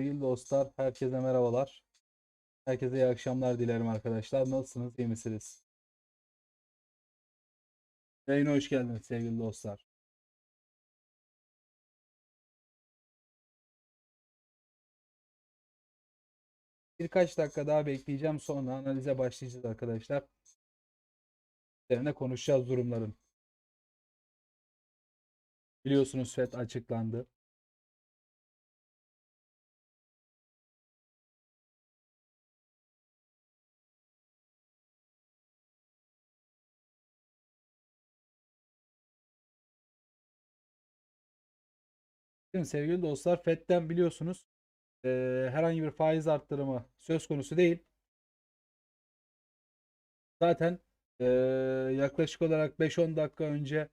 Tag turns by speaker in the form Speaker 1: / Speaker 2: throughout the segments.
Speaker 1: Sevgili dostlar, herkese merhabalar. Herkese iyi akşamlar dilerim arkadaşlar. Nasılsınız, iyi misiniz? Yayına hoş geldiniz sevgili dostlar. Birkaç dakika daha bekleyeceğim sonra analize başlayacağız arkadaşlar. Üzerine konuşacağız durumların. Biliyorsunuz FED açıklandı. Şimdi sevgili dostlar FED'den biliyorsunuz eee, herhangi bir faiz arttırımı söz konusu değil. Zaten eee, yaklaşık olarak 5-10 dakika önce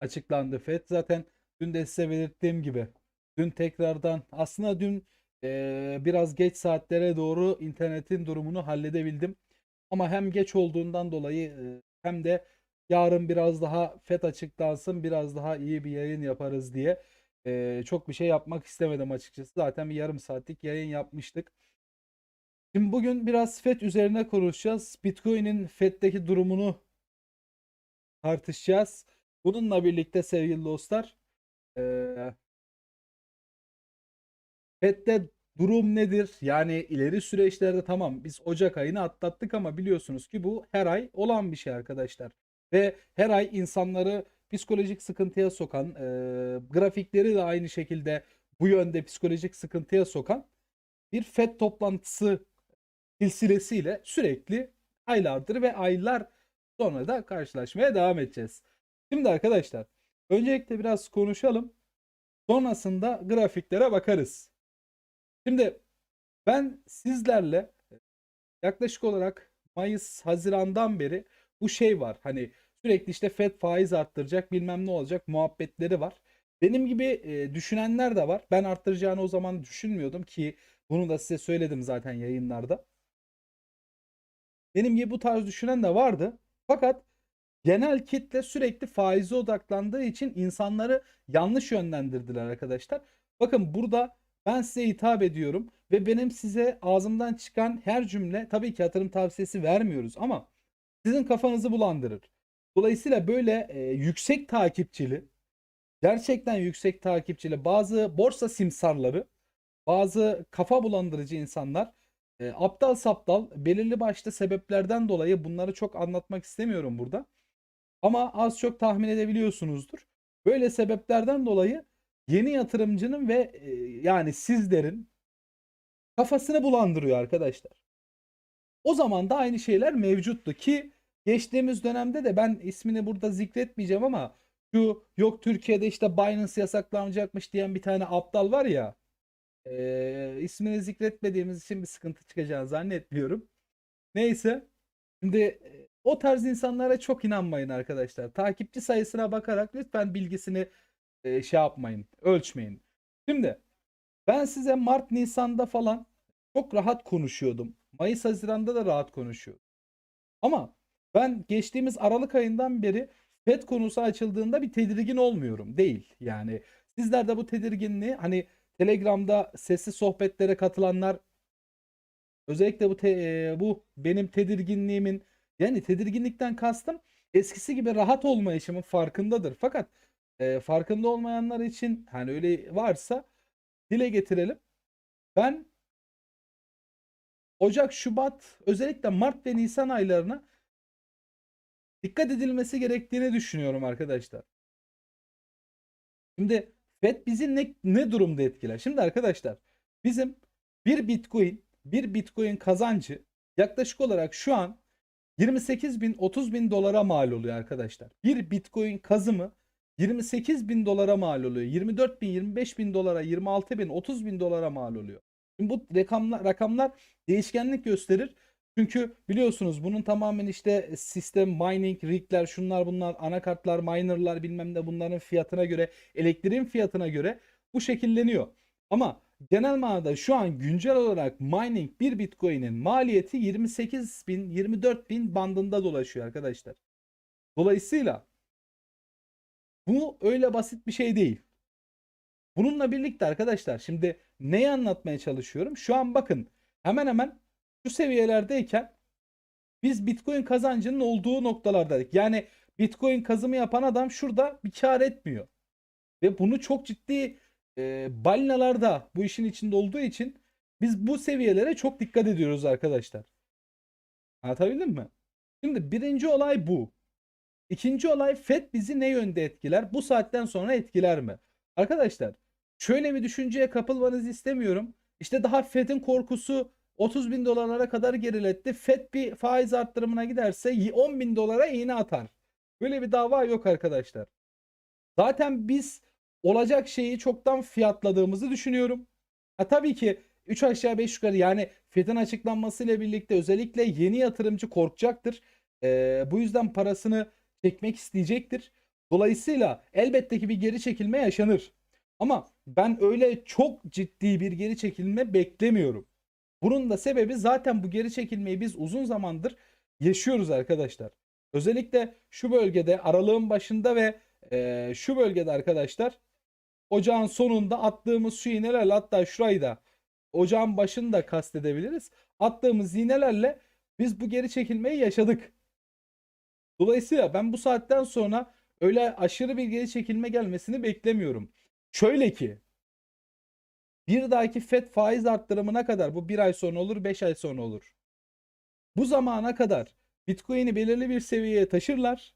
Speaker 1: açıklandı FED. Zaten dün de size belirttiğim gibi dün tekrardan aslında dün eee, biraz geç saatlere doğru internetin durumunu halledebildim. Ama hem geç olduğundan dolayı eee, hem de yarın biraz daha FED açıklansın biraz daha iyi bir yayın yaparız diye eee, çok bir şey yapmak istemedim açıkçası. Zaten bir yarım saatlik yayın yapmıştık. Şimdi bugün biraz FED üzerine konuşacağız. Bitcoin'in FED'deki durumunu tartışacağız. Bununla birlikte sevgili dostlar eee FED'de durum nedir? Yani ileri süreçlerde tamam biz Ocak ayını atlattık ama biliyorsunuz ki bu her ay olan bir şey arkadaşlar. Ve her ay insanları psikolojik sıkıntıya sokan, e, grafikleri de aynı şekilde bu yönde psikolojik sıkıntıya sokan bir FED toplantısı silsilesiyle sürekli aylardır ve aylar sonra da karşılaşmaya devam edeceğiz. Şimdi arkadaşlar öncelikle biraz konuşalım. Sonrasında grafiklere bakarız. Şimdi ben sizlerle yaklaşık olarak Mayıs, Haziran'dan beri bu şey var. Hani sürekli işte FED faiz arttıracak bilmem ne olacak muhabbetleri var. Benim gibi e, düşünenler de var. Ben arttıracağını o zaman düşünmüyordum ki bunu da size söyledim zaten yayınlarda. Benim gibi bu tarz düşünen de vardı. Fakat genel kitle sürekli faize odaklandığı için insanları yanlış yönlendirdiler arkadaşlar. Bakın burada ben size hitap ediyorum ve benim size ağzımdan çıkan her cümle tabii ki yatırım tavsiyesi vermiyoruz ama sizin kafanızı bulandırır. Dolayısıyla böyle e, yüksek takipçili, gerçekten yüksek takipçili bazı borsa simsarları, bazı kafa bulandırıcı insanlar e, aptal saptal belirli başlı sebeplerden dolayı bunları çok anlatmak istemiyorum burada. Ama az çok tahmin edebiliyorsunuzdur. Böyle sebeplerden dolayı yeni yatırımcının ve e, yani sizlerin kafasını bulandırıyor arkadaşlar. O zaman da aynı şeyler mevcuttu ki geçtiğimiz dönemde de ben ismini burada zikretmeyeceğim ama şu yok Türkiye'de işte Binance yasaklanacakmış diyen bir tane aptal var ya e, ismini zikretmediğimiz için bir sıkıntı çıkacağını zannetmiyorum. Neyse şimdi o tarz insanlara çok inanmayın arkadaşlar. Takipçi sayısına bakarak lütfen bilgisini e, şey yapmayın, ölçmeyin. Şimdi ben size Mart, Nisan'da falan çok rahat konuşuyordum. Mayıs, Haziran'da da rahat konuşuyordum. Ama ben geçtiğimiz Aralık ayından beri FED konusu açıldığında bir tedirgin olmuyorum. Değil. Yani sizler de bu tedirginliği hani Telegram'da sesli sohbetlere katılanlar özellikle bu te- e, bu benim tedirginliğimin yani tedirginlikten kastım eskisi gibi rahat olmayışımın farkındadır. Fakat e, farkında olmayanlar için hani öyle varsa dile getirelim. Ben Ocak, Şubat, özellikle Mart ve Nisan aylarına dikkat edilmesi gerektiğini düşünüyorum arkadaşlar. Şimdi FED bizi ne, ne durumda etkiler? Şimdi arkadaşlar bizim bir Bitcoin, bir Bitcoin kazancı yaklaşık olarak şu an 28 bin 30 bin dolara mal oluyor arkadaşlar. Bir Bitcoin kazımı 28 bin dolara mal oluyor. 24 bin, 25 bin dolara, 26 bin, 30 bin dolara mal oluyor. Şimdi bu rakamlar, rakamlar değişkenlik gösterir. Çünkü biliyorsunuz bunun tamamen işte sistem, mining, rigler, şunlar bunlar, anakartlar, minerlar bilmem ne bunların fiyatına göre, elektriğin fiyatına göre bu şekilleniyor. Ama genel manada şu an güncel olarak mining bir bitcoin'in maliyeti 28 bin, 24 bin bandında dolaşıyor arkadaşlar. Dolayısıyla bu öyle basit bir şey değil. Bununla birlikte arkadaşlar şimdi neyi anlatmaya çalışıyorum? Şu an bakın hemen hemen şu seviyelerdeyken biz Bitcoin kazancının olduğu noktalardaydık. Yani Bitcoin kazımı yapan adam şurada bir kar etmiyor. Ve bunu çok ciddi e, balinalarda bu işin içinde olduğu için biz bu seviyelere çok dikkat ediyoruz arkadaşlar. Anlatabildim mi? Şimdi birinci olay bu. İkinci olay FED bizi ne yönde etkiler? Bu saatten sonra etkiler mi? Arkadaşlar şöyle bir düşünceye kapılmanızı istemiyorum. İşte daha FED'in korkusu 30 bin dolarlara kadar geriletti. FED bir faiz arttırımına giderse 10 bin dolara iğne atar. Böyle bir dava yok arkadaşlar. Zaten biz olacak şeyi çoktan fiyatladığımızı düşünüyorum. Ha, tabii ki 3 aşağı 5 yukarı yani FED'in açıklanmasıyla birlikte özellikle yeni yatırımcı korkacaktır. Ee, bu yüzden parasını çekmek isteyecektir. Dolayısıyla elbette ki bir geri çekilme yaşanır. Ama ben öyle çok ciddi bir geri çekilme beklemiyorum. Bunun da sebebi zaten bu geri çekilmeyi biz uzun zamandır yaşıyoruz arkadaşlar. Özellikle şu bölgede aralığın başında ve e, şu bölgede arkadaşlar ocağın sonunda attığımız şu iğnelerle hatta şurayı da ocağın başını da kastedebiliriz. Attığımız iğnelerle biz bu geri çekilmeyi yaşadık. Dolayısıyla ben bu saatten sonra öyle aşırı bir geri çekilme gelmesini beklemiyorum. Şöyle ki bir dahaki FED faiz arttırımına kadar bu bir ay sonra olur, beş ay sonra olur. Bu zamana kadar Bitcoin'i belirli bir seviyeye taşırlar.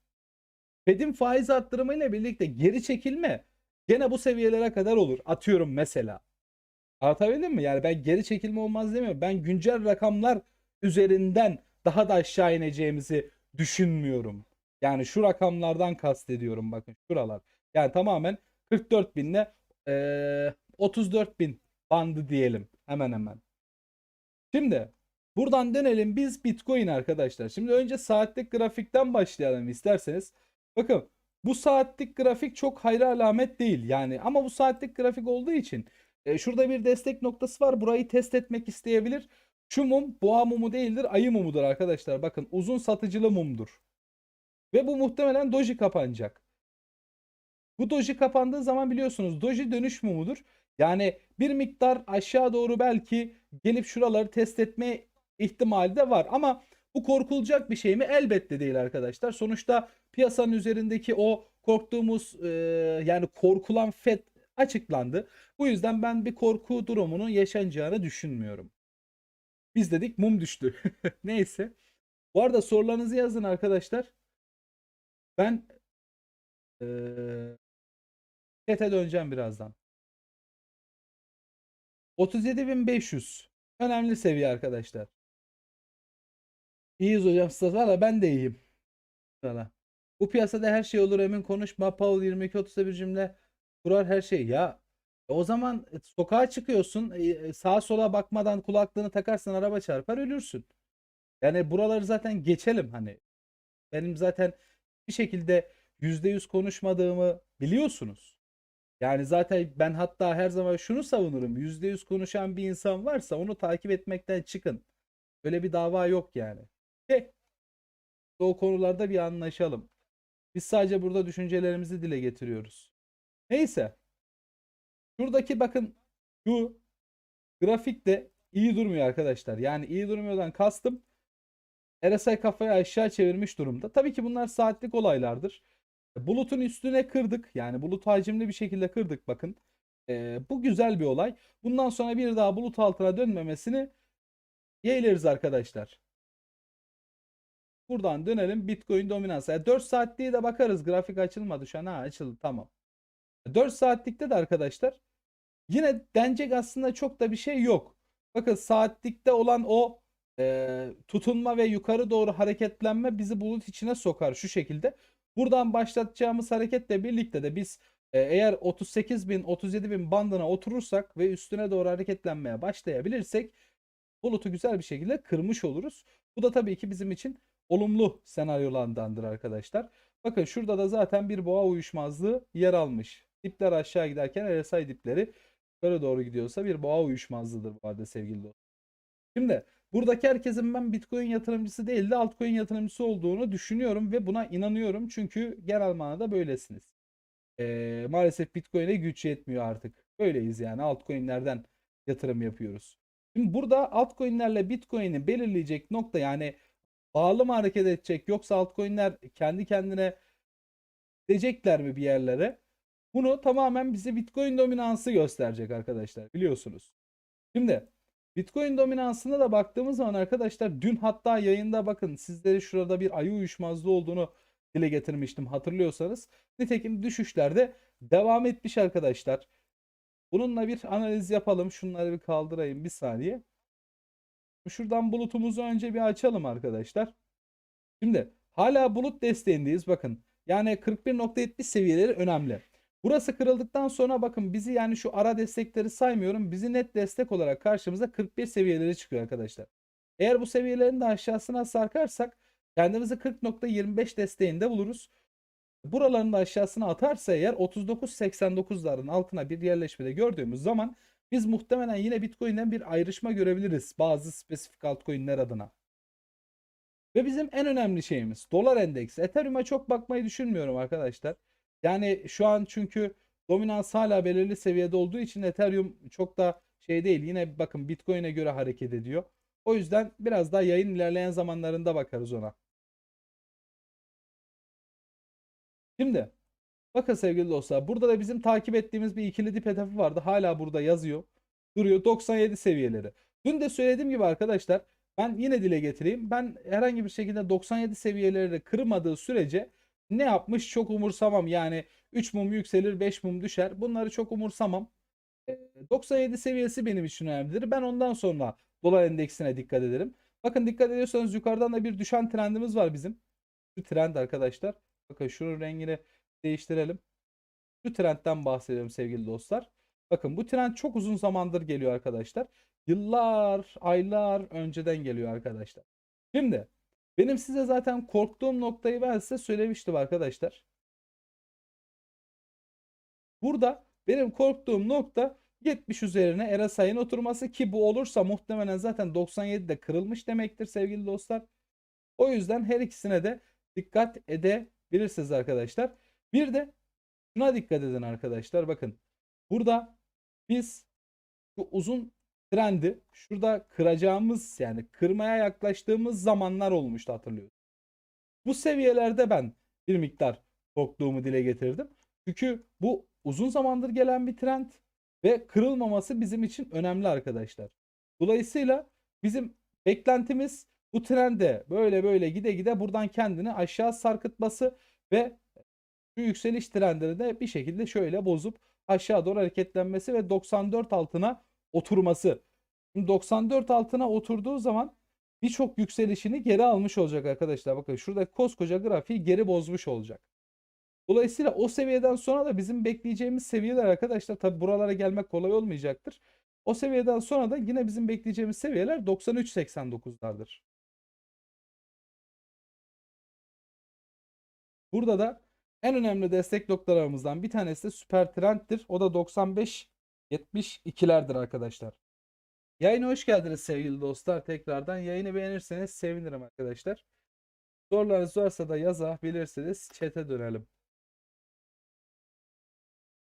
Speaker 1: Fed'in faiz arttırımıyla birlikte geri çekilme gene bu seviyelere kadar olur. Atıyorum mesela. Anlatabildim mi? Yani ben geri çekilme olmaz demiyorum. Ben güncel rakamlar üzerinden daha da aşağı ineceğimizi düşünmüyorum. Yani şu rakamlardan kastediyorum bakın şuralar. Yani tamamen 44 binle eee 34 bin bandı diyelim hemen hemen. Şimdi buradan dönelim biz Bitcoin arkadaşlar. Şimdi önce saatlik grafikten başlayalım isterseniz. Bakın bu saatlik grafik çok hayra alamet değil yani ama bu saatlik grafik olduğu için e, şurada bir destek noktası var. Burayı test etmek isteyebilir. Şu mum boğa mumu değildir ayı mumudur arkadaşlar. Bakın uzun satıcılı mumdur. Ve bu muhtemelen doji kapanacak. Bu doji kapandığı zaman biliyorsunuz doji dönüş mumudur. Yani bir miktar aşağı doğru belki gelip şuraları test etme ihtimali de var. Ama bu korkulacak bir şey mi? Elbette değil arkadaşlar. Sonuçta piyasanın üzerindeki o korktuğumuz e, yani korkulan FED açıklandı. Bu yüzden ben bir korku durumunun yaşanacağını düşünmüyorum. Biz dedik mum düştü. Neyse. Bu arada sorularınızı yazın arkadaşlar. Ben eee chat'e döneceğim birazdan. 37.500 önemli seviye arkadaşlar. İyiyiz hocam siz valla ben de iyiyim. Valla. Bu piyasada her şey olur emin konuşma. Paul 22 31 cümle kurar her şey. Ya o zaman e, sokağa çıkıyorsun e, sağa sola bakmadan kulaklığını takarsan araba çarpar ölürsün. Yani buraları zaten geçelim hani. Benim zaten bir şekilde %100 konuşmadığımı biliyorsunuz. Yani zaten ben hatta her zaman şunu savunurum. %100 konuşan bir insan varsa onu takip etmekten çıkın. Öyle bir dava yok yani. He. O konularda bir anlaşalım. Biz sadece burada düşüncelerimizi dile getiriyoruz. Neyse. Şuradaki bakın şu grafik de iyi durmuyor arkadaşlar. Yani iyi durmuyordan kastım RSI kafayı aşağı çevirmiş durumda. Tabii ki bunlar saatlik olaylardır. Bulutun üstüne kırdık. Yani bulut hacimli bir şekilde kırdık bakın. Ee, bu güzel bir olay. Bundan sonra bir daha bulut altına dönmemesini yeğleriz arkadaşlar. Buradan dönelim Bitcoin dominansı. Yani 4 saatliğe de bakarız. Grafik açılmadı şu an. Ha açıldı tamam. 4 saatlikte de arkadaşlar yine denecek aslında çok da bir şey yok. Bakın saatlikte olan o e, tutunma ve yukarı doğru hareketlenme bizi bulut içine sokar şu şekilde. Buradan başlatacağımız hareketle birlikte de biz e, eğer 38 bin 37 bin bandına oturursak ve üstüne doğru hareketlenmeye başlayabilirsek bulutu güzel bir şekilde kırmış oluruz. Bu da tabii ki bizim için olumlu senaryolardandır arkadaşlar. Bakın şurada da zaten bir boğa uyuşmazlığı yer almış. Dipler aşağı giderken RSI dipleri yukarı doğru gidiyorsa bir boğa uyuşmazlığıdır bu arada sevgili dostlar. Şimdi buradaki herkesin ben Bitcoin yatırımcısı değil de altcoin yatırımcısı olduğunu düşünüyorum ve buna inanıyorum. Çünkü genel manada böylesiniz. Ee, maalesef Bitcoin'e güç yetmiyor artık. Böyleyiz yani altcoin'lerden yatırım yapıyoruz. Şimdi burada altcoin'lerle Bitcoin'i belirleyecek nokta yani bağlı mı hareket edecek yoksa altcoin'ler kendi kendine gidecekler mi bir yerlere? Bunu tamamen bize Bitcoin dominansı gösterecek arkadaşlar biliyorsunuz. Şimdi Bitcoin dominansına da baktığımız zaman arkadaşlar dün hatta yayında bakın sizlere şurada bir ayı uyuşmazlığı olduğunu dile getirmiştim hatırlıyorsanız. Nitekim düşüşlerde devam etmiş arkadaşlar. Bununla bir analiz yapalım. Şunları bir kaldırayım bir saniye. Şuradan bulutumuzu önce bir açalım arkadaşlar. Şimdi hala bulut desteğindeyiz bakın. Yani 41.70 seviyeleri önemli. Burası kırıldıktan sonra bakın bizi yani şu ara destekleri saymıyorum. Bizi net destek olarak karşımıza 41 seviyeleri çıkıyor arkadaşlar. Eğer bu seviyelerin de aşağısına sarkarsak kendimizi 40.25 desteğinde buluruz. Buraların da aşağısına atarsa eğer 39.89'ların altına bir yerleşmede gördüğümüz zaman biz muhtemelen yine Bitcoin'den bir ayrışma görebiliriz bazı spesifik altcoin'ler adına. Ve bizim en önemli şeyimiz dolar endeksi. Ethereum'a çok bakmayı düşünmüyorum arkadaşlar. Yani şu an çünkü dominans hala belirli seviyede olduğu için Ethereum çok da şey değil. Yine bakın Bitcoin'e göre hareket ediyor. O yüzden biraz daha yayın ilerleyen zamanlarında bakarız ona. Şimdi bakın sevgili dostlar burada da bizim takip ettiğimiz bir ikili dip hedefi vardı. Hala burada yazıyor. Duruyor 97 seviyeleri. Dün de söylediğim gibi arkadaşlar ben yine dile getireyim. Ben herhangi bir şekilde 97 seviyeleri kırmadığı sürece ne yapmış çok umursamam. Yani 3 mum yükselir 5 mum düşer. Bunları çok umursamam. 97 seviyesi benim için önemlidir. Ben ondan sonra dolar endeksine dikkat ederim. Bakın dikkat ediyorsanız yukarıdan da bir düşen trendimiz var bizim. Şu trend arkadaşlar. Bakın şunun rengini değiştirelim. Şu trendten bahsediyorum sevgili dostlar. Bakın bu trend çok uzun zamandır geliyor arkadaşlar. Yıllar, aylar önceden geliyor arkadaşlar. Şimdi benim size zaten korktuğum noktayı ben size söylemiştim arkadaşlar. Burada benim korktuğum nokta 70 üzerine RSI'nin oturması ki bu olursa muhtemelen zaten 97'de kırılmış demektir sevgili dostlar. O yüzden her ikisine de dikkat edebilirsiniz arkadaşlar. Bir de şuna dikkat edin arkadaşlar. Bakın burada biz bu uzun trendi şurada kıracağımız yani kırmaya yaklaştığımız zamanlar olmuştu hatırlıyorum. Bu seviyelerde ben bir miktar korktuğumu dile getirdim. Çünkü bu uzun zamandır gelen bir trend ve kırılmaması bizim için önemli arkadaşlar. Dolayısıyla bizim beklentimiz bu trende böyle böyle gide gide buradan kendini aşağı sarkıtması ve şu yükseliş trendini de bir şekilde şöyle bozup aşağı doğru hareketlenmesi ve 94 altına oturması. Şimdi 94 altına oturduğu zaman birçok yükselişini geri almış olacak arkadaşlar. Bakın şurada koskoca grafiği geri bozmuş olacak. Dolayısıyla o seviyeden sonra da bizim bekleyeceğimiz seviyeler arkadaşlar tabi buralara gelmek kolay olmayacaktır. O seviyeden sonra da yine bizim bekleyeceğimiz seviyeler 93-89'lardır. Burada da en önemli destek noktalarımızdan bir tanesi de süper trenddir. O da 95-72'lerdir arkadaşlar. Yayına hoş geldiniz sevgili dostlar. Tekrardan yayını beğenirseniz sevinirim arkadaşlar. Sorularınız varsa da yazabilirsiniz. Chat'e dönelim.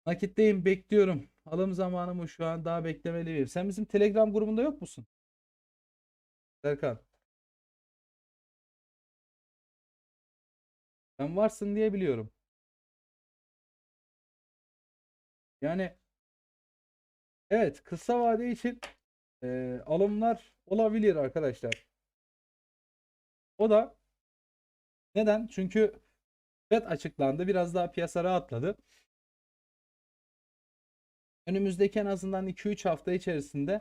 Speaker 1: Nakitteyim bekliyorum. Alım zamanı mı şu an daha beklemeli miyim? Sen bizim Telegram grubunda yok musun? Serkan. Sen varsın diye biliyorum. Yani evet kısa vade için e, alımlar olabilir arkadaşlar. O da neden? Çünkü FED açıklandı. Biraz daha piyasa rahatladı. Önümüzdeki en azından 2-3 hafta içerisinde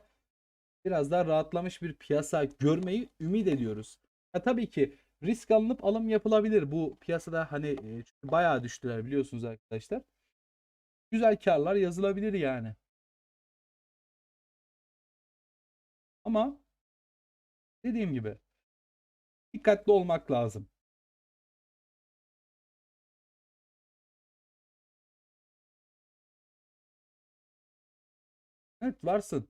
Speaker 1: biraz daha rahatlamış bir piyasa görmeyi ümit ediyoruz. Ha, tabii ki risk alınıp alım yapılabilir. Bu piyasada hani e, bayağı düştüler biliyorsunuz arkadaşlar. Güzel karlar yazılabilir yani. Ama dediğim gibi dikkatli olmak lazım. Evet varsın.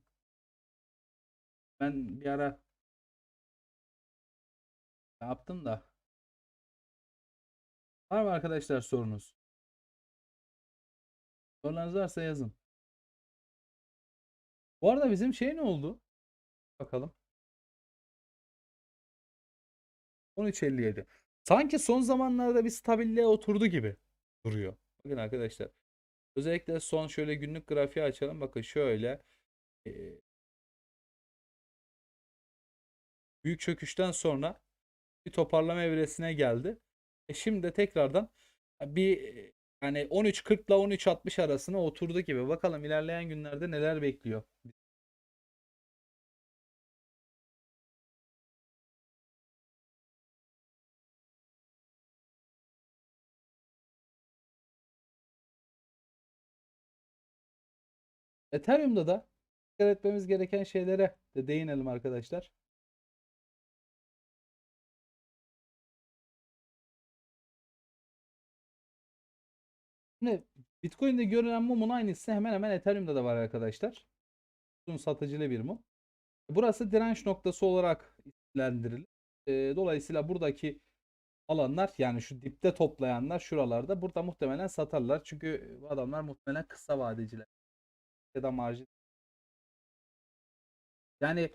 Speaker 1: Ben bir ara yaptım da. Var mı arkadaşlar sorunuz? Sorularınız varsa yazın. Bu arada bizim şey ne oldu? Bakalım. 13.57. Sanki son zamanlarda bir stabilliğe oturdu gibi duruyor. Bakın arkadaşlar. Özellikle son şöyle günlük grafiği açalım. Bakın şöyle. büyük çöküşten sonra bir toparlama evresine geldi. E şimdi de tekrardan bir yani 13.40 ile 13.60 arasına oturdu gibi. Bakalım ilerleyen günlerde neler bekliyor. Ethereum'da da dikkat etmemiz gereken şeylere de değinelim arkadaşlar. Şimdi Bitcoin'de görülen mumun aynısı hemen hemen Ethereum'da da var arkadaşlar. Uzun satıcılı bir mum. Burası direnç noktası olarak isimlendirilir. Ee, dolayısıyla buradaki alanlar yani şu dipte toplayanlar şuralarda burada muhtemelen satarlar. Çünkü adamlar muhtemelen kısa vadeciler ya da marjin. Yani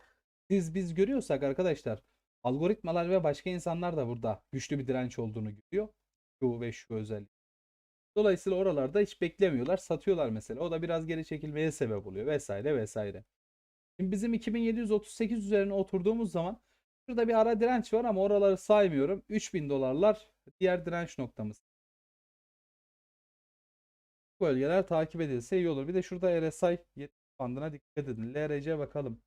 Speaker 1: siz biz görüyorsak arkadaşlar algoritmalar ve başka insanlar da burada güçlü bir direnç olduğunu görüyor. Şu ve şu özellik. Dolayısıyla oralarda hiç beklemiyorlar. Satıyorlar mesela. O da biraz geri çekilmeye sebep oluyor vesaire vesaire. Şimdi bizim 2738 üzerine oturduğumuz zaman şurada bir ara direnç var ama oraları saymıyorum. 3000 dolarlar diğer direnç noktamız. Bölgeler takip edilse iyi olur. Bir de şurada RSI 70 bandına dikkat edin. LRC bakalım.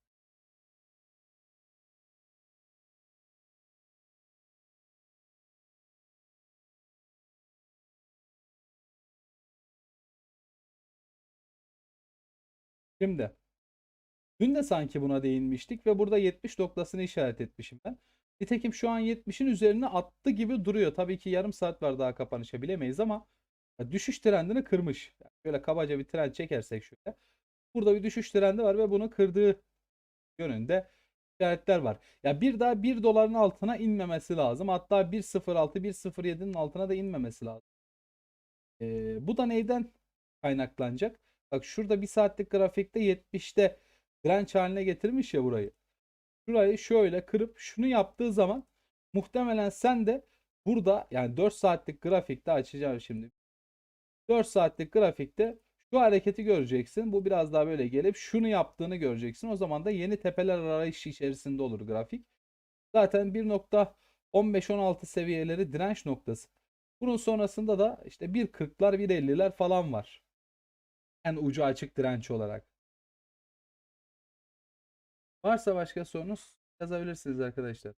Speaker 1: Şimdi dün de sanki buna değinmiştik ve burada 70 noktasını işaret etmişim ben. Nitekim şu an 70'in üzerine attı gibi duruyor. Tabii ki yarım saat var daha kapanışa bilemeyiz ama düşüş trendini kırmış. Yani şöyle kabaca bir trend çekersek şöyle. Burada bir düşüş trendi var ve bunu kırdığı yönünde işaretler var. Ya bir daha 1 doların altına inmemesi lazım. Hatta 1.06 1.07'nin altına da inmemesi lazım. Ee, bu da neyden kaynaklanacak? Bak şurada bir saatlik grafikte 70'te direnç haline getirmiş ya burayı. Şurayı şöyle kırıp şunu yaptığı zaman muhtemelen sen de burada yani 4 saatlik grafikte açacağım şimdi. 4 saatlik grafikte şu hareketi göreceksin. Bu biraz daha böyle gelip şunu yaptığını göreceksin. O zaman da yeni tepeler arayışı içerisinde olur grafik. Zaten 1.15-16 seviyeleri direnç noktası. Bunun sonrasında da işte 1.40'lar 1.50'ler falan var. En ucu açık direnç olarak. Varsa başka sorunuz yazabilirsiniz arkadaşlar.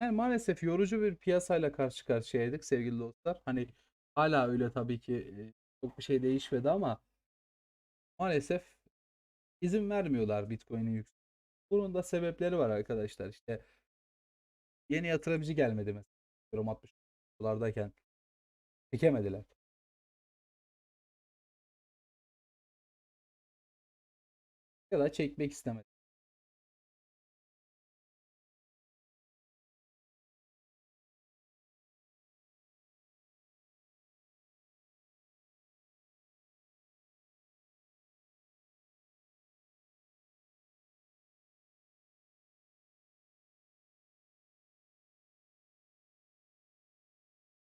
Speaker 1: Yani maalesef yorucu bir piyasayla karşı karşıyaydık sevgili dostlar. Hani hala öyle tabii ki çok bir şey değişmedi ama maalesef izin vermiyorlar Bitcoin'in yüksek. Bunun da sebepleri var arkadaşlar. İşte yeni yatırımcı gelmedi mesela. Diyorum 60 dolardayken çekemediler. Ya da çekmek istemedi.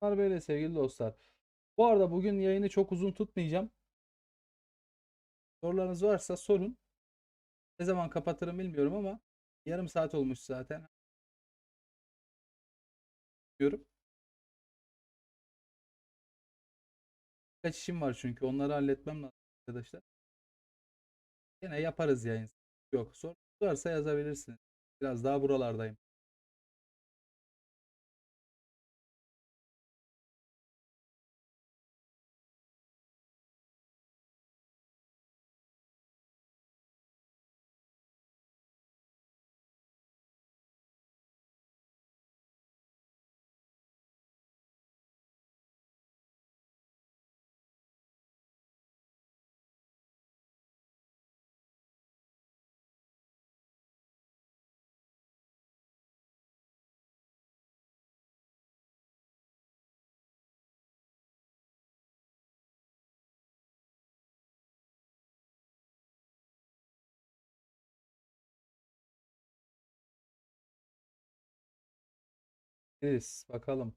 Speaker 1: Bunlar böyle sevgili dostlar. Bu arada bugün yayını çok uzun tutmayacağım. Sorularınız varsa sorun. Ne zaman kapatırım bilmiyorum ama yarım saat olmuş zaten. Diyorum. Kaç işim var çünkü onları halletmem lazım arkadaşlar. Yine yaparız yayın. Yok sorun varsa yazabilirsiniz. Biraz daha buralardayım. Bekleriz. Bakalım.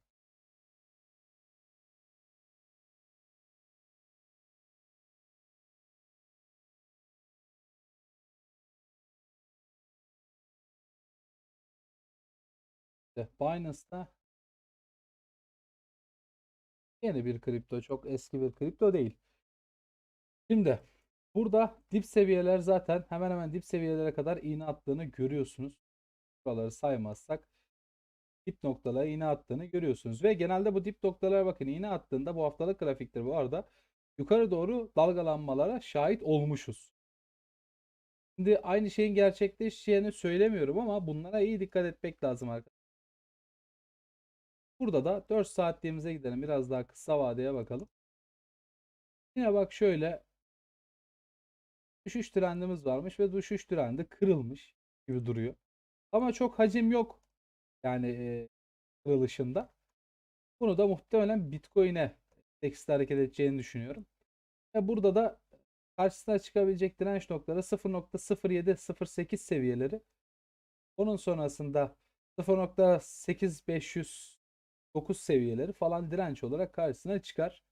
Speaker 1: Binance'da yeni bir kripto. Çok eski bir kripto değil. Şimdi burada dip seviyeler zaten hemen hemen dip seviyelere kadar iğne attığını görüyorsunuz. Buraları saymazsak dip noktalara iğne attığını görüyorsunuz. Ve genelde bu dip noktalara bakın iğne attığında bu haftalık grafiktir bu arada yukarı doğru dalgalanmalara şahit olmuşuz. Şimdi aynı şeyin gerçekleşeceğini söylemiyorum ama bunlara iyi dikkat etmek lazım arkadaşlar. Burada da 4 saatliğimize gidelim. Biraz daha kısa vadeye bakalım. Yine bak şöyle düşüş trendimiz varmış ve düşüş trendi kırılmış gibi duruyor. Ama çok hacim yok. Yani e, kırılışında. Bunu da muhtemelen Bitcoin'e tekstil hareket edeceğini düşünüyorum. Ve burada da karşısına çıkabilecek direnç noktaları 0.07-08 seviyeleri. Onun sonrasında 0.8509 seviyeleri falan direnç olarak karşısına çıkar.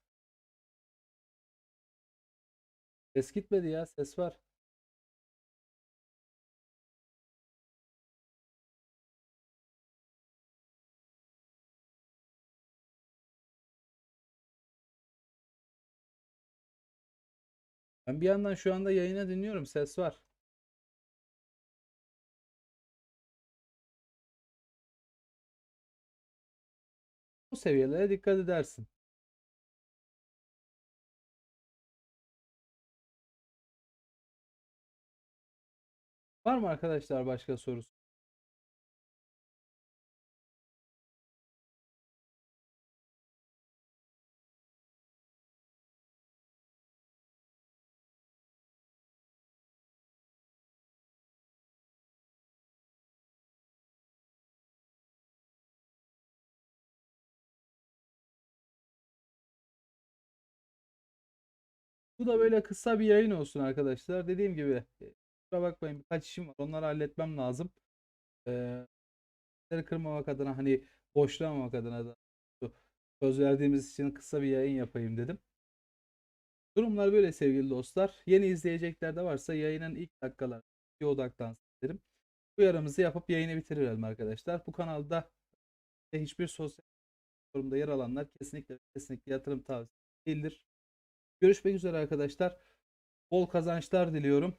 Speaker 1: Ses gitmedi ya ses var. Ben bir yandan şu anda yayına dinliyorum. Ses var. Bu seviyelere dikkat edersin. Var mı arkadaşlar başka sorusu? Bu da böyle kısa bir yayın olsun arkadaşlar. Dediğim gibi e, kusura bakmayın birkaç işim var. Onları halletmem lazım. Ee, kırmamak adına hani boşlamamak adına da söz verdiğimiz için kısa bir yayın yapayım dedim. Durumlar böyle sevgili dostlar. Yeni izleyecekler de varsa yayının ilk dakikalar odaklansın derim. Uyarımızı yapıp yayını bitirelim arkadaşlar. Bu kanalda hiçbir sosyal forumda yer alanlar kesinlikle kesinlikle yatırım tavsiyesi değildir. Görüşmek üzere arkadaşlar. Bol kazançlar diliyorum.